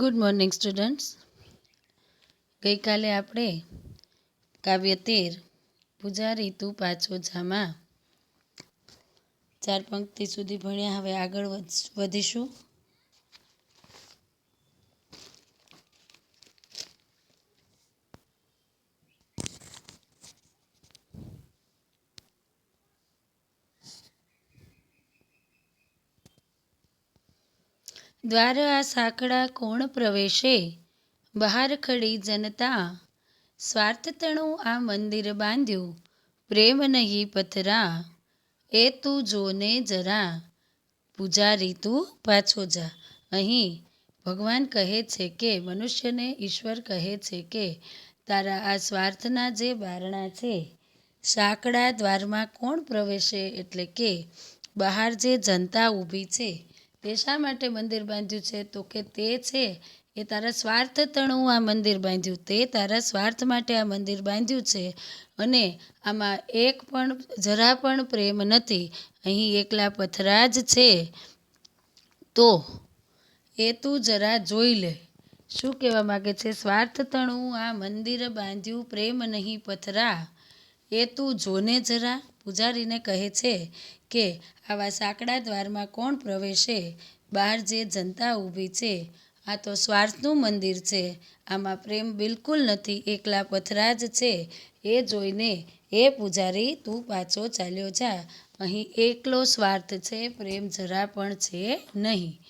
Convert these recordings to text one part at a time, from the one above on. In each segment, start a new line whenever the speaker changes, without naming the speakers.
Good morning students ગઈકાલે આપણે કાવ્ય તેર પૂજારી તું પાછો જામાં ચાર પંક્તિ સુધી ભણ્યા. હવે આગળ વધ- વધીશું. દ્વાર આ સાંકડા કોણ પ્રવેશે? બહાર ખડી જનતા. સ્વાર્થ તણું આ મંદિર બાંધ્યું. પ્રેમ નહીં પથરા. એ તું જોને જરા. પૂજારી તું પાછો જા. અહીં ભગવાન કહે છે કે, મનુષ્યને ઈશ્વર કહે છે કે, તારા આ સ્વાર્થના જે બારણા છે, સાંકડા દ્વારમાં કોણ પ્રવેશે એટલે કે, બહાર જે જનતા ઊભી છે તે શા માટે મંદિર બાંધ્યું છે? તો કે તે છે, એ તારા સ્વાર્થ તણું આ મંદિર બાંધ્યું. તે તારા સ્વાર્થ માટે આ મંદિર બાંધ્યું છે. અને આમાં એક પણ, જરા પણ પ્રેમ નથી. અહીં એકલા પથરા જ છે. તો એ તું જરા જોઈ લે. શું કહેવા માગે છે? સ્વાર્થ તણું આ મંદિર બાંધ્યું, પ્રેમ નહીં, પથરા. એ તું જોને જરા. પૂજારીને કહે છે કે, આવા સાંકડા દ્વારમાં કોણ પ્રવેશે? બહાર જે જનતા ઊભી છે, આ તો સ્વાર્થનું મંદિર છે. આમાં પ્રેમ બિલકુલ નથી, એકલા પથરા જ છે. એ જોઈને એ પૂજારી, તું પાછો ચાલ્યો જા. અહીં એકલો સ્વાર્થ છે, પ્રેમ જરા પણ છે નહીં.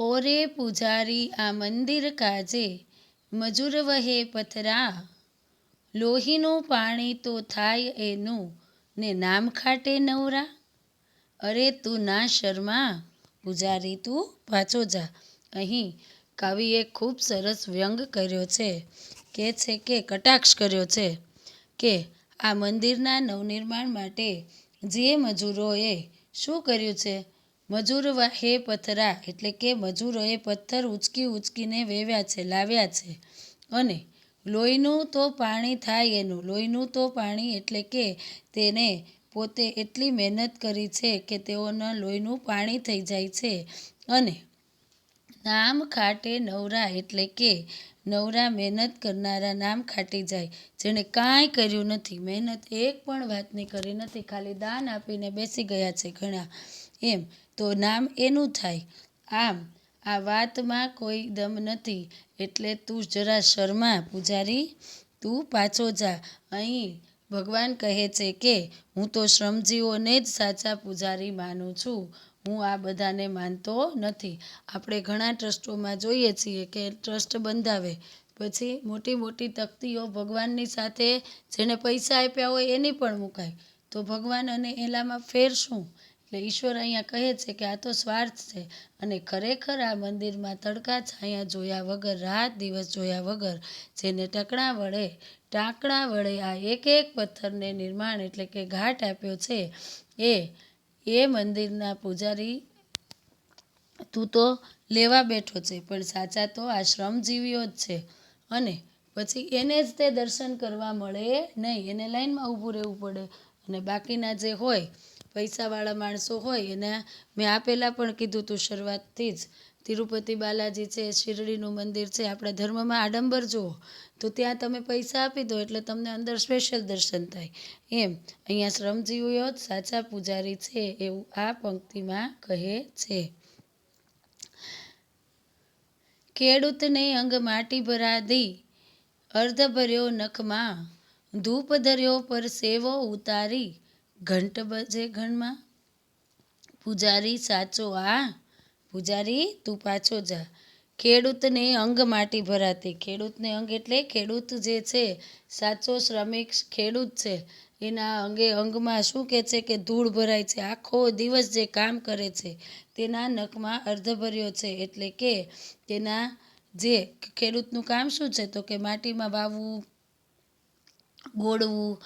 ઓરે પૂજારી, આ મંદિર કાજે? મજૂર વહે પથરા. લોહીનું પાણી તો થાય એનું, ને નામ ખાટે નવરા? અરે તું ના શર્મા, પૂજારી તું પાછો જા. અહીં કવિએ ખૂબ સરસ વ્યંગ કર્યો છે. કે છે કે કટાક્ષ કર્યો છે કે આ મંદિરના નવનિર્માણ માટે જે મજૂરોએ શું કર્યું છે? મજૂર હે પથરા, એટલે કે મજૂરોએ પથ્થર ઉચકી ઉચકીને વેવ્યા છે, લાવ્યા છે. અને લોહીનું તો પાણી થાય એનું. લોહીનું તો પાણી એટલે કે તેને પોતે એટલી મહેનત કરી છે કે તેઓના લોહીનું પાણી થઈ જાય છે. અને નામ ખાટે નવરા એટલે કે નવરા મહેનત કરનારા નામ ખાટી જાય. જેણે કાંઈ કર્યું નથી. મહેનત એક પણ વાતની કરી નથી. ખાલી દાન આપીને બેસી ગયા છે ઘણા. એમ તો નામ એનું થાય. આમ આ વાતમાં કોઈ દમ નથી. એટલે તું જરા શર્મા, પૂજારી. તું પાછો જા. અહીં ભગવાન કહે છે કે, હું તો શ્રમજીઓને જ સાચા પૂજારી માનું છું. હું આ બધાને માનતો નથી. આપણે ઘણા ટ્રસ્ટોમાં જોઈએ છીએ કે ટ્રસ્ટ બંધાવે. પછી મોટી મોટી તકતીઓ ભગવાનની સાથે જેને પૈસા આપ્યા હોય એની પણ મુકાય. તો ભગવાન અને એલામાં ફેર શું? એટલે ઈશ્વર અહીંયા કહે છે કે આ તો સ્વાર્થ છે. અને ખરેખર આ મંદિરમાં તડકા છાયા જોયા વગર, રાત દિવસ જોયા વગર, જેને ટકણા વડે, ટાંકણા વડે આ એક એક પથ્થરને નિર્માણ એટલે કે ઘાટ આપ્યો છે, એ એ મંદિરના પૂજારી તું તો લેવા બેઠો છે, પણ સાચા તો આ શ્રમજીવીઓ જ છે. અને પછી એને જ તે દર્શન કરવા મળે નહીં, એને લાઈનમાં ઊભું રહેવું પડે. અને બાકીના જે હોય પૈસાવાળા માણસો હોય એને મેં આ પહેલાં પણ કીધું હતું શરૂઆતથી જ. તિરુપતિ બાલાજી છે, શિરડીનું મંદિર છે, આપણા ધર્મમાં આડંબર જુઓ. તો ત્યાં તમે પૈસા આપી દો એટલે તમને અંદર સ્પેશિયલ દર્શન થાય. એમ. અહીંયા શ્રમજીવીઓ જ સાચા પૂજારી છે એવું આ પંક્તિમાં કહે છે. ખેડૂતને અંગ માટી ભરાદી અર્ધ ભર્યો નખમાં ધૂપ ધર્યો પર સેવો ઉતારી ઘંટ બજે ઘણમાં? પૂજારી, સાચો આ? પૂજારી, તું પાછો જા. ખેડૂતને અંગ માટી ભરાતી. ખેડૂતને અંગ એટલે ખેડૂત જે છે, સાચો શ્રમિક, ખેડૂત છે. એના અંગે અંગમાં શું કહે છે કે ધૂળ ભરાય છે. આખો દિવસ જે કામ કરે છે, તેના નખમાં અર્ધભર્યો છે. એટલે કે તેના જે ખેડૂતનું કામ શું છે? તો કે માટીમાં વાવવું, ગોળવું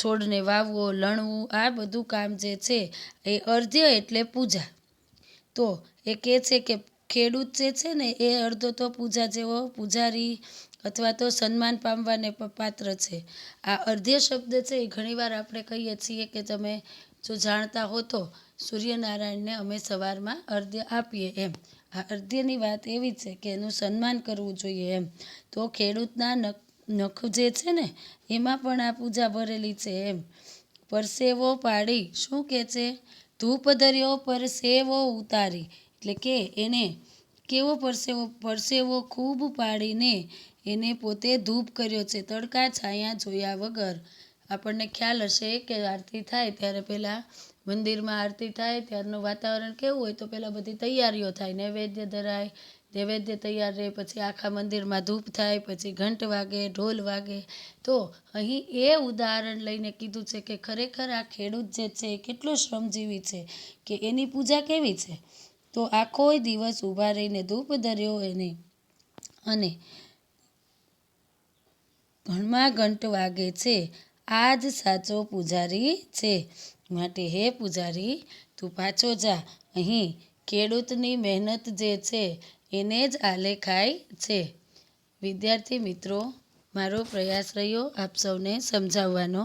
છોડને વાવવો, લણવું, આ બધું કામ જે છે એ અર્ધ્ય એટલે પૂજા. તો એ કહે છે કે ખેડૂત જે છે ને, એ અડધો તો પૂજા જેવો પૂજારી અથવા તો સન્માન પામવાને પાત્ર છે. આ અર્ધ્ય શબ્દ છે એ ઘણીવાર આપણે કહીએ છીએ કે તમે જો જાણતા હો તો સૂર્યનારાયણને અમે સવારમાં અર્ધ્ય આપીએ એમ. આ અર્ધ્યની વાત એવી છે કે એનું સન્માન કરવું જોઈએ એમ. તો ખેડૂતના નખ નખ જે છે ને, એમાં પણ આ પૂજા ભરેલી છે એમ. પરસેવો પાડી, શું કહે છે? ધૂપ ધર્યો, પરસેવો ઉતારી. એટલે કે એને કેવો પરસેવો? પરસેવો ખૂબ પાડીને એને પોતે ધૂપ કર્યો છે, તડકા છાયા જોયા વગર. આપણને ખ્યાલ હશે કે આરતી થાય ત્યારે પહેલાં મંદિરમાં આરતી થાય, ત્યારનું વાતાવરણ કેવું હોય તો પહેલાં બધી તૈયારીઓ થાય. નૈવેદ્ય ધરાય, નૈવેદ્ય તૈયાર રહે, પછી આખા મંદિરમાં ધૂપ થાય, પછી ઘંટ વાગે, ઢોલ વાગે. તો અહીં એ ઉદાહરણ લઈને કીધું છે કે ખરેખર આ ખેડૂત જે છે એ કેટલો શ્રમજીવી છે કે એની પૂજા કેવી છે? તો આખો દિવસ ઊભા રહીને ધૂપ ધર્યો એને અને ઘણમાં ઘંટ વાગે છે. આ જ સાચો પૂજારી છે. માટે હે પૂજારી, તું પાછો જા. અહીં ખેડૂતની મહેનત જે છે, એને જ આલેખાય છે. વિદ્યાર્થી મિત્રો, મારો પ્રયાસ રહ્યો આપ સૌને સમજાવવાનો.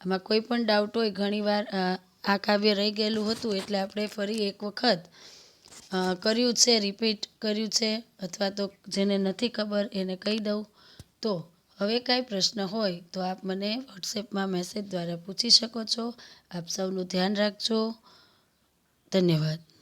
આમાં કોઈ પણ ડાઉટ હોય, ઘણીવાર આ કાવ્ય રહી ગયેલું હતું એટલે આપણે ફરી એક વખત કર્યું છે રિપીટ કર્યું છે, અથવા તો જેને નથી ખબર એને કહી દઉં. તો હવે કાંઈ પ્રશ્ન હોય તો આપ મને વોટ્સએપમાં મેસેજ દ્વારા પૂછી શકો છો. આપ સૌનું ધ્યાન રાખજો. ધન્યવાદ.